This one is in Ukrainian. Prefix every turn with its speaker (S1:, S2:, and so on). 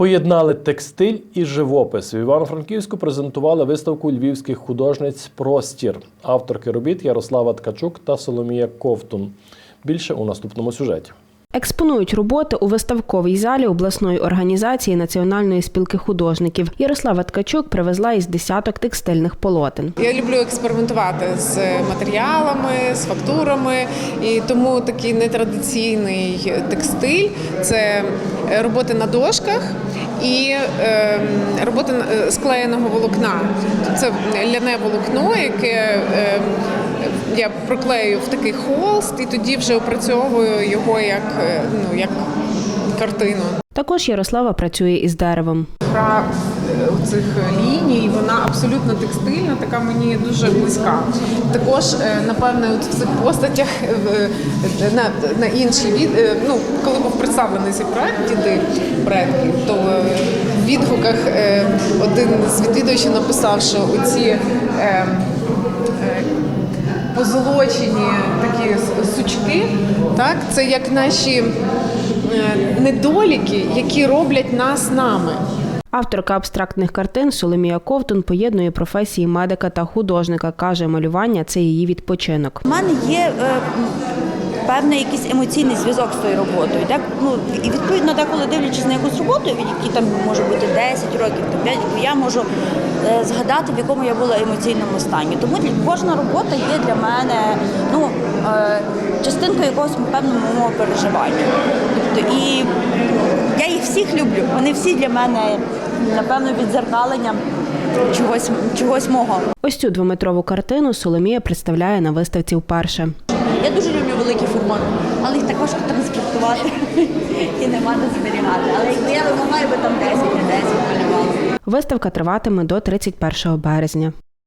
S1: Поєднали текстиль і живопис. В Івано-Франківську презентували виставку львівських художниць Простір, авторки робіт Ярослава Ткачук та Соломія Ковтун. Більше у наступному сюжеті.
S2: Експонують роботи у виставковій залі обласної організації Національної спілки художників. Ярослава Ткачук привезла із десяток текстильних полотен.
S3: Я люблю експериментувати з матеріалами, з фактурами, і тому такий нетрадиційний текстиль це роботи на дошках і е, роботи е, склеєного волокна. Це ляне волокно, яке е, я проклею в такий холст, і тоді вже опрацьовую його як, е, ну, як картину.
S2: Також Ярослава працює із деревом.
S3: Гра е, цих ліній, вона абсолютно текстильна, така мені дуже близька. Також, е, напевне, в цих постатях е, на, на іншій від е, ну, коли був представлений цей проект діди предки, то е, в відгуках е, один з відвідувачів написав, що оці е, е, позолочені такі сучки, так, це як наші е, недоліки, які роблять нас нами.
S2: Авторка абстрактних картин Соломія Ковтун поєднує професії медика та художника. каже, малювання це її відпочинок.
S4: У мене є е, певний якийсь емоційний зв'язок з тою роботою. Так? Ну, і відповідно, деколи дивлячись на якусь роботу, від які там може бути 10 років, там 5 років, я можу е, згадати, в якому я була емоційному стані. Тому для- кожна робота є для мене ну, е, частинкою якогось певного мого переживання. Тобто, і я їх всіх люблю. Вони всі для мене, напевно, відзеркалення чогось, чогось мого.
S2: Ось цю двометрову картину Соломія представляє на виставці вперше.
S4: Я дуже люблю великий формат, але їх також транспортувати і нема де зберігати. Але якби я вимагаю би там 10 на 10 малювала.
S2: Виставка триватиме до 31 березня.